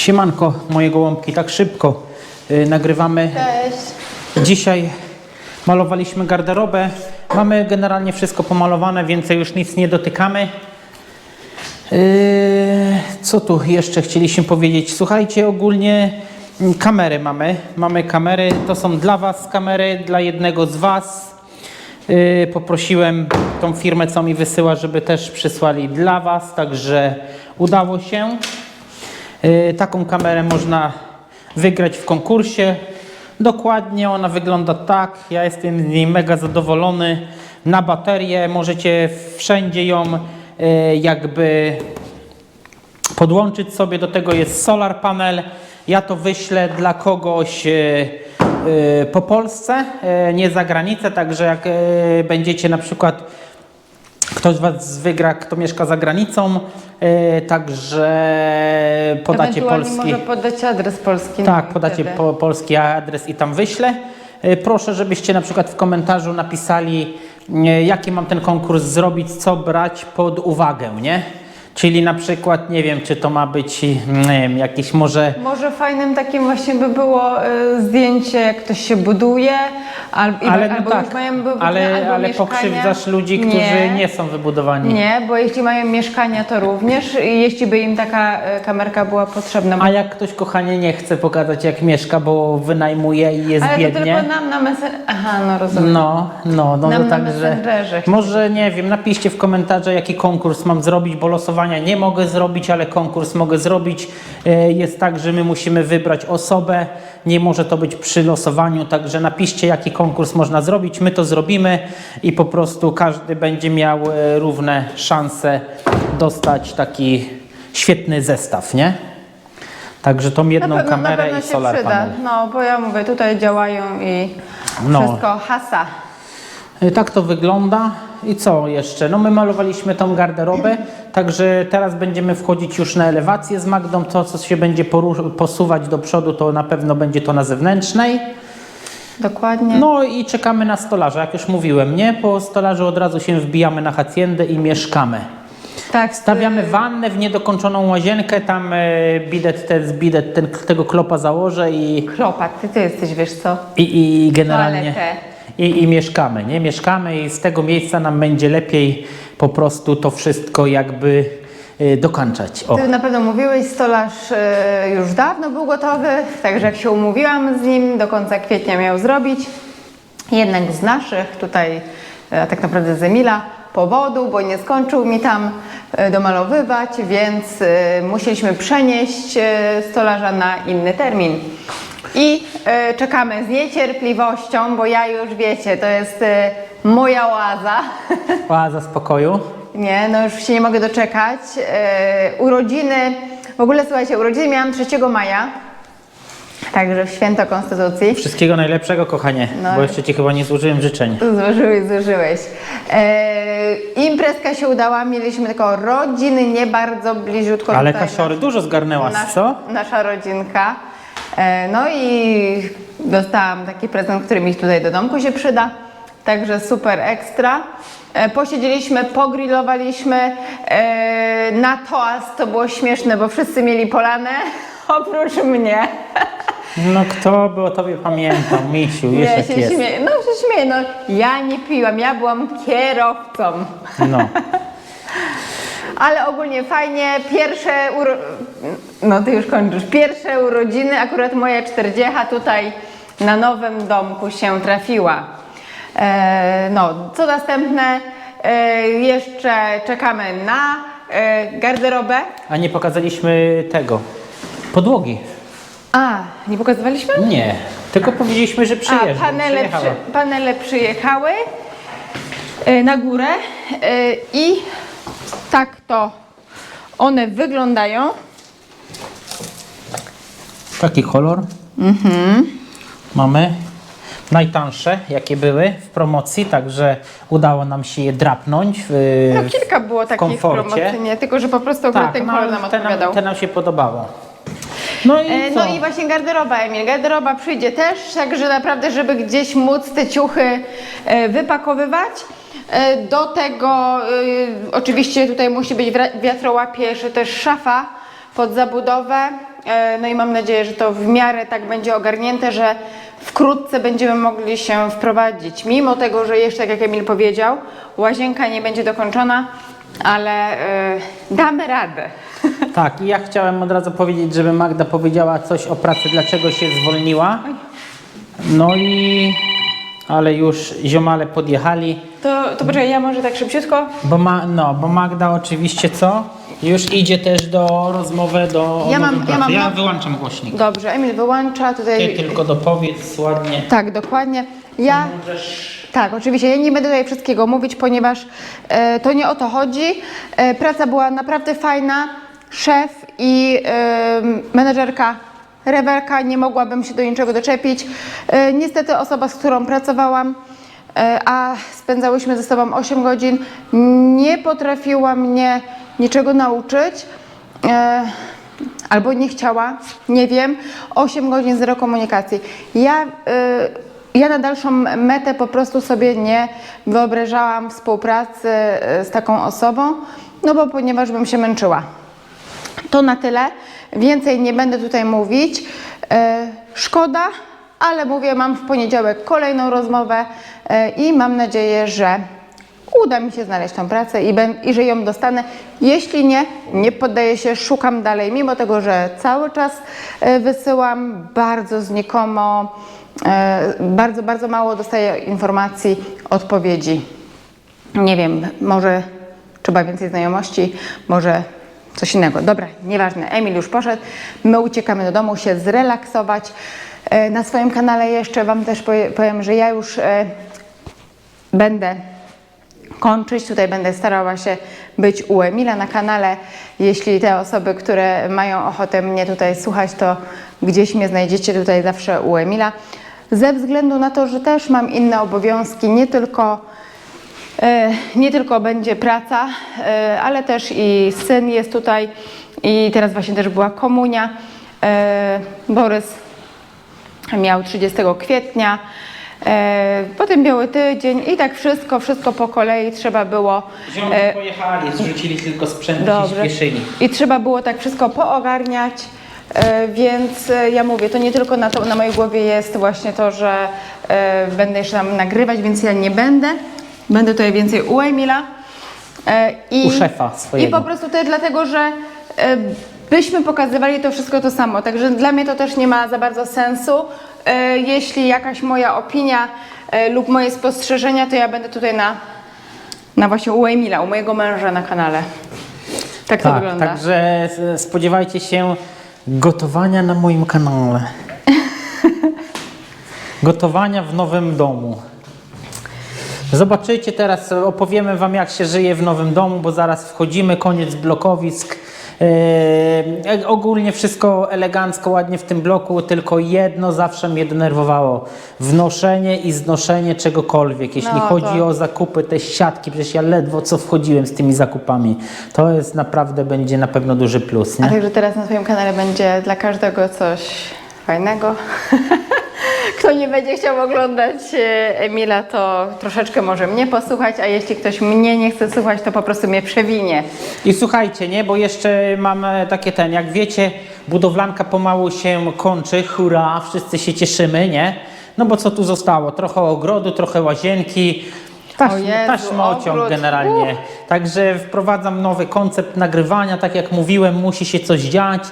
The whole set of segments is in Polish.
Siemanko, moje gołąbki, tak szybko y, nagrywamy. Cześć. Dzisiaj malowaliśmy garderobę. Mamy generalnie wszystko pomalowane, więcej już nic nie dotykamy. Yy, co tu jeszcze chcieliśmy powiedzieć? Słuchajcie, ogólnie kamery mamy. Mamy kamery, to są dla Was kamery, dla jednego z Was. Yy, poprosiłem tą firmę, co mi wysyła, żeby też przysłali dla Was, także udało się. Yy, Taką kamerę można wygrać w konkursie. Dokładnie ona wygląda tak. Ja jestem z niej mega zadowolony. Na baterię możecie wszędzie ją yy, jakby podłączyć sobie. Do tego jest solar panel. Ja to wyślę dla kogoś e, po Polsce, nie za granicę, także jak będziecie na przykład ktoś Was wygra, kto mieszka za granicą, także podacie Ewentualnie polski. może podać adres polski. Tak, podacie po, polski adres i tam wyślę. E, Proszę, żebyście na przykład w komentarzu napisali, e, jaki mam ten konkurs zrobić, co brać pod uwagę, nie? Czyli na przykład, nie wiem, czy to ma być, nie wiem, jakieś może... Może fajnym takim właśnie by było y, zdjęcie, jak ktoś się buduje, al, Ale, no albo tak, już mają wybudowane, ale, albo ale mieszkania. pokrzywdzasz ludzi, którzy nie, są wybudowani. Nie, bo jeśli mają mieszkania, to również, i jeśli by im taka y, kamerka była potrzebna. A jak ktoś, kochanie, nie chce pokazać, jak mieszka, bo wynajmuje i jest Ale to biednie... tylko nam na messenger... Aha, no rozumiem. No, no, no Nam to na także. Messengerze Może nie wiem, napiszcie w komentarze, jaki konkurs mam zrobić, bo nie mogę zrobić, ale konkurs mogę zrobić. E, Jest tak, że my musimy wybrać osobę, nie może to być przy losowaniu, także napiszcie, jaki konkurs można zrobić. My to zrobimy i po prostu każdy będzie miał e, równe szanse dostać taki świetny zestaw, nie? Także tą jedną na pewno, na kamerę pewno i się solar przyda. panel. No, bo ja mówię, tutaj działają i No. wszystko hasa. Y, Tak to wygląda. I co jeszcze? No my malowaliśmy tą garderobę, także teraz będziemy wchodzić już na elewację z Magdą. To, co się będzie posuwać do przodu, to na pewno będzie to na zewnętrznej. Dokładnie. No i czekamy na stolarza, jak już mówiłem, nie? Po stolarzu od razu się wbijamy na haciendę i mieszkamy. tak, Stawiamy wannę w niedokończoną łazienkę, tam e, bidet, ten, bidet ten, tego klopa założę i, Klopak, ty, ty jesteś, wiesz co? i, i generalnie... Toaletę. I, I mieszkamy, nie? Mieszkamy i z tego miejsca nam będzie lepiej po prostu to wszystko jakby y, dokańczać. O. Ty na pewno mówiłeś, stolarz e, już dawno był gotowy, także jak się umówiłam z nim, do końca kwietnia miał zrobić. Jednak z naszych tutaj, e, a tak naprawdę z Emila, powodu, bo nie skończył mi tam domalowywać, więc musieliśmy przenieść stolarza na inny termin. I e, czekamy z niecierpliwością, bo ja już wiecie, to jest e, moja oaza. Oaza spokoju. Nie, no już się nie mogę doczekać. E, urodziny, w ogóle słuchajcie, urodziny miałam 3 maja, także w święto Konstytucji. Wszystkiego najlepszego, kochanie, No. bo jeszcze Ci chyba nie złożyłem życzeń. Złożyłeś, złożyłeś. E, imprezka się udała, mieliśmy tylko rodziny, nie bardzo bliziutko. Ale tutaj kasiory dużo zgarnęłaś, nasz, co? Nasza rodzinka. E, no i dostałam taki prezent, który mi tutaj do domku się przyda. Także super ekstra. E, posiedzieliśmy, pogrillowaliśmy. E, na toast to było śmieszne, bo wszyscy mieli polane, oprócz mnie. No kto by o Tobie pamiętał, Misiu, wiesz Ja się jest. śmieję. No się śmieję, no ja nie piłam, ja byłam kierowcą. No. Ale ogólnie fajnie, pierwsze uro... No ty już kończysz. Pierwsze urodziny, akurat moja 40 tutaj na nowym domku się trafiła. E, no, co następne? E, jeszcze czekamy na e, garderobę. A nie pokazaliśmy tego. Podłogi. A, nie pokazywaliśmy? Nie, tylko powiedzieliśmy, że A, przyjeżdża. panele, przyjechała. przy, panele przyjechały e, na górę e, i tak to one wyglądają. Taki kolor. Mamy najtańsze, jakie były w promocji, także udało nam się je drapnąć w, No kilka było takich komforcie. promocji, nie? tylko że po prostu Tak, ten no, kolor nam te, odpowiadał. nam, te nam się podobało. No i E, co? No i właśnie garderoba, Emil. Garderoba przyjdzie też, także naprawdę, żeby gdzieś móc te ciuchy e, wypakowywać. E, Do tego e, oczywiście tutaj musi być wra- wiatrołapie, jeszcze też szafa pod zabudowę. E, No i mam nadzieję, że to w miarę tak będzie ogarnięte, że wkrótce będziemy mogli się wprowadzić. Mimo tego, że jeszcze, jak Emil powiedział, łazienka nie będzie dokończona, ale e, damy radę. Tak, i ja chciałem od razu powiedzieć, żeby Magda powiedziała coś o pracy, dlaczego się zwolniła. No i... Ale już ziomale podjechali, To, to poczekaj, ja może tak szybciutko. bo, ma, no, bo Magda oczywiście co? Już idzie też do rozmowy do Ja mam- ja mam ja wyłączam głośnik. Dobrze, Emil wyłącza Ty tutaj. tylko dopowiedz ładnie. Tak, dokładnie. Ja. Możesz... Tak, oczywiście. Ja nie będę tutaj wszystkiego mówić, ponieważ e, to nie o to chodzi. E, praca była naprawdę fajna. Szef i e, menedżerka Rewelka, nie mogłabym się do niczego doczepić. E, niestety osoba, z którą pracowałam, e, a spędzałyśmy ze sobą 8 godzin, nie potrafiła mnie niczego nauczyć. E, albo nie chciała, nie wiem. 8 godzin zero komunikacji. Ja, ja na dalszą metę po prostu sobie nie wyobrażałam współpracy z taką osobą, no bo ponieważ bym się męczyła. To na tyle. Więcej nie będę tutaj mówić. E, szkoda, ale mówię, mam w poniedziałek kolejną rozmowę e, i mam nadzieję, że uda mi się znaleźć tą pracę i, ben, i że ją dostanę. Jeśli nie, nie poddaję się, szukam dalej, mimo tego, że cały czas e, wysyłam bardzo znikomo, bardzo, bardzo mało dostaję informacji, odpowiedzi. Nie wiem, może trzeba więcej znajomości, może coś innego. Dobra, nieważne. Emil już poszedł. My uciekamy do domu się zrelaksować. E, Na swoim kanale jeszcze Wam też powie- powiem, że ja już e, będę kończyć. Tutaj będę starała się być u Emila na kanale. Jeśli te osoby, które mają ochotę mnie tutaj słuchać, to gdzieś mnie znajdziecie tutaj zawsze u Emila. Ze względu na to, że też mam inne obowiązki, nie tylko Nie tylko będzie praca, e, ale też i syn jest tutaj i teraz właśnie też była komunia. E, Borys miał 30 kwietnia, e, potem biały tydzień i tak wszystko, wszystko po kolei trzeba było. Ziomki e, pojechali, zrzucili tylko sprzęt i Dobrze. śpieszyli. I trzeba było tak wszystko poogarniać, e, więc e, ja mówię, to nie tylko na, to, na mojej głowie jest właśnie to, że e, będę jeszcze tam nagrywać, więc ja nie będę. Będę tutaj więcej u Emila. e, I, U szefa I swojego. po prostu też dlatego, że e, byśmy pokazywali to wszystko to samo. Także dla mnie to też nie ma za bardzo sensu. E, Jeśli jakaś moja opinia e, lub moje spostrzeżenia, to ja będę tutaj na, na właśnie u Emila, u mojego męża na kanale. Tak, to Tak, wygląda. także s- spodziewajcie się gotowania na moim kanale. gotowania w nowym domu. Zobaczycie teraz, opowiemy Wam jak się żyje w nowym domu, bo zaraz wchodzimy, koniec blokowisk. Yy, ogólnie wszystko elegancko, ładnie w tym bloku, tylko jedno zawsze mnie denerwowało. Wnoszenie i znoszenie czegokolwiek. Jeśli No, chodzi to- o zakupy, te siatki, przecież ja ledwo co wchodziłem z tymi zakupami. To jest naprawdę, będzie na pewno duży plus, A nie? także teraz na Twoim kanale będzie dla każdego coś fajnego. Kto nie będzie chciał oglądać e, Emila, to troszeczkę może mnie posłuchać, a jeśli ktoś mnie nie chce słuchać, to po prostu mnie przewinie. I słuchajcie, nie, bo jeszcze mam e, takie ten, jak wiecie, budowlanka pomału się kończy, hurra, wszyscy się cieszymy, nie? No bo co tu zostało? Trochę ogrodu, trochę łazienki, taś, O Jezu, taśmociąg generalnie. Także wprowadzam nowy koncept nagrywania, tak jak mówiłem, musi się coś dziać.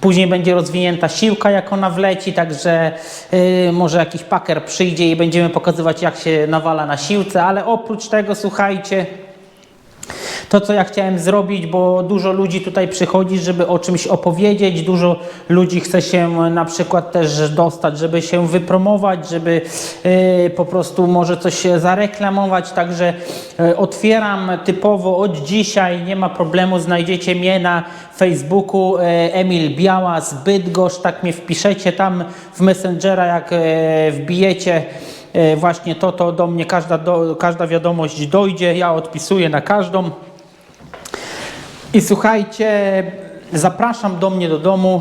Później będzie rozwinięta siłka, jak ona wleci, także yy, może jakiś paker przyjdzie i będziemy pokazywać, jak się nawala na siłce, ale oprócz tego, słuchajcie, to, co ja chciałem zrobić, bo dużo ludzi tutaj przychodzi, żeby o czymś opowiedzieć, dużo ludzi chce się na przykład też dostać, żeby się wypromować, żeby e, po prostu może coś zareklamować, także e, otwieram typowo od dzisiaj, nie ma problemu, znajdziecie mnie na Facebooku, e, Emil Biała z Bydgoszcz, tak mnie wpiszecie tam w Messengera, jak wbijecie właśnie to, to do mnie każda, do, każda wiadomość dojdzie, ja odpisuję na każdą. I słuchajcie, zapraszam do mnie do domu,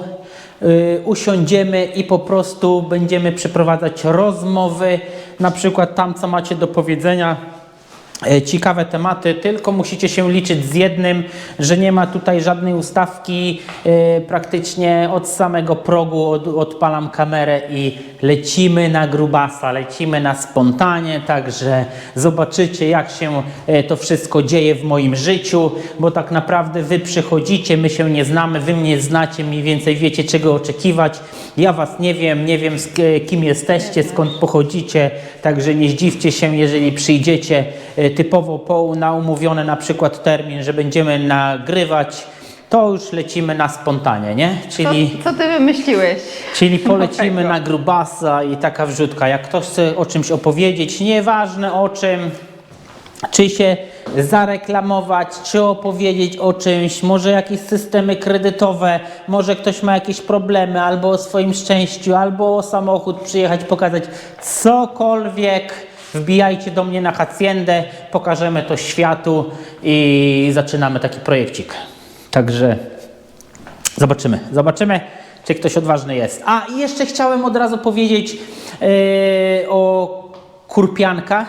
y, usiądziemy i po prostu będziemy przeprowadzać rozmowy, na przykład tam, co macie do powiedzenia. E, ciekawe tematy, tylko musicie się liczyć z jednym, że nie ma tutaj żadnej ustawki, e, praktycznie od samego progu od, odpalam kamerę i lecimy na grubasa, lecimy na spontanie, także zobaczycie jak się e, to wszystko dzieje w moim życiu, bo tak naprawdę wy przychodzicie, my się nie znamy, wy mnie znacie, mniej więcej wiecie czego oczekiwać, ja was nie wiem, nie wiem kim jesteście, skąd pochodzicie, także nie zdziwcie się, jeżeli przyjdziecie typowo po, na umówiony na przykład termin, że będziemy nagrywać, to już lecimy na spontanie, nie? Co, Czyli... co ty wymyśliłeś? Czyli polecimy na grubasa i taka wrzutka. Jak ktoś chce o czymś opowiedzieć, nieważne o czym, czy się zareklamować, czy opowiedzieć o czymś, może jakieś systemy kredytowe, może ktoś ma jakieś problemy, albo o swoim szczęściu, albo o samochód przyjechać, pokazać cokolwiek. Wbijajcie do mnie na Haciendę, pokażemy to światu i zaczynamy taki projekcik. Także Zobaczymy, zobaczymy, czy ktoś odważny jest. A i jeszcze chciałem od razu powiedzieć e, o kurpianka.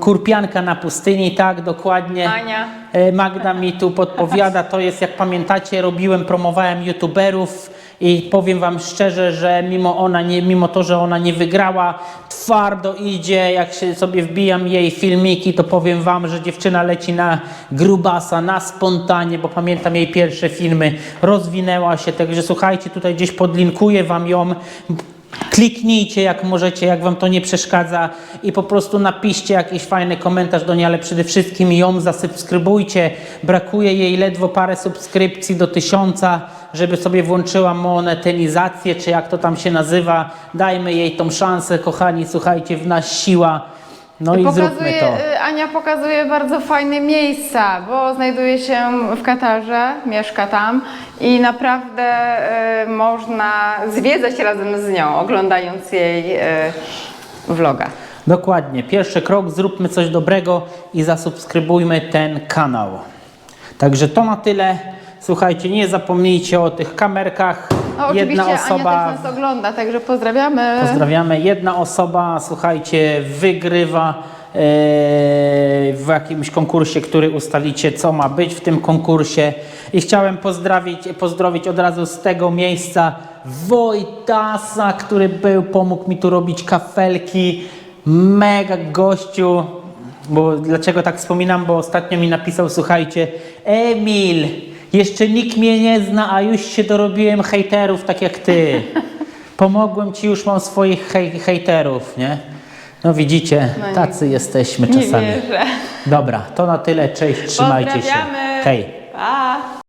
Kurpianka na pustyni, tak, dokładnie. Ania. E, Magda mi tu podpowiada, to jest, jak pamiętacie, robiłem, promowałem youtuberów i powiem wam szczerze, że mimo ona nie, mimo to, że ona nie wygrała, twardo idzie, jak się sobie wbijam jej filmiki, to powiem wam, że dziewczyna leci na grubasa, na spontanie, bo pamiętam jej pierwsze filmy, rozwinęła się, także słuchajcie, tutaj gdzieś podlinkuję wam ją, Kliknijcie jak możecie, jak wam to nie przeszkadza. I po prostu napiszcie jakiś fajny komentarz do niej, ale przede wszystkim ją zasubskrybujcie. Brakuje jej ledwo parę subskrypcji do tysiąca, żeby sobie włączyła monetyzację, czy jak to tam się nazywa. Dajmy jej tą szansę, kochani, słuchajcie, w nas siła. No i zróbmy Pokazuje, to. y, Ania pokazuje bardzo fajne miejsca, bo znajduje się w Katarze, mieszka tam i naprawdę y, można zwiedzać razem z nią, oglądając jej y, vloga. Dokładnie. Pierwszy krok, zróbmy coś dobrego i zasubskrybujmy ten kanał. Także to na tyle. Słuchajcie, nie zapomnijcie o tych kamerkach. No, oczywiście Jedna osoba. Ania też nas ogląda, także pozdrawiamy. Pozdrawiamy. Jedna osoba, słuchajcie, wygrywa e, w jakimś konkursie, który ustalicie, co ma być w tym konkursie. I chciałem pozdrowić, pozdrowić od razu z tego miejsca Wojtasa, który był, pomógł mi tu robić kafelki. Mega gościu. Bo dlaczego tak wspominam? Bo ostatnio mi napisał, słuchajcie, Emil, jeszcze nikt mnie nie zna, a już się dorobiłem hejterów tak jak ty. Pomogłem ci, już mam swoich hej, hejterów, nie? No widzicie, No tacy jesteśmy czasami. Dobra, to na tyle, cześć, trzymajcie się. Hej. Pa!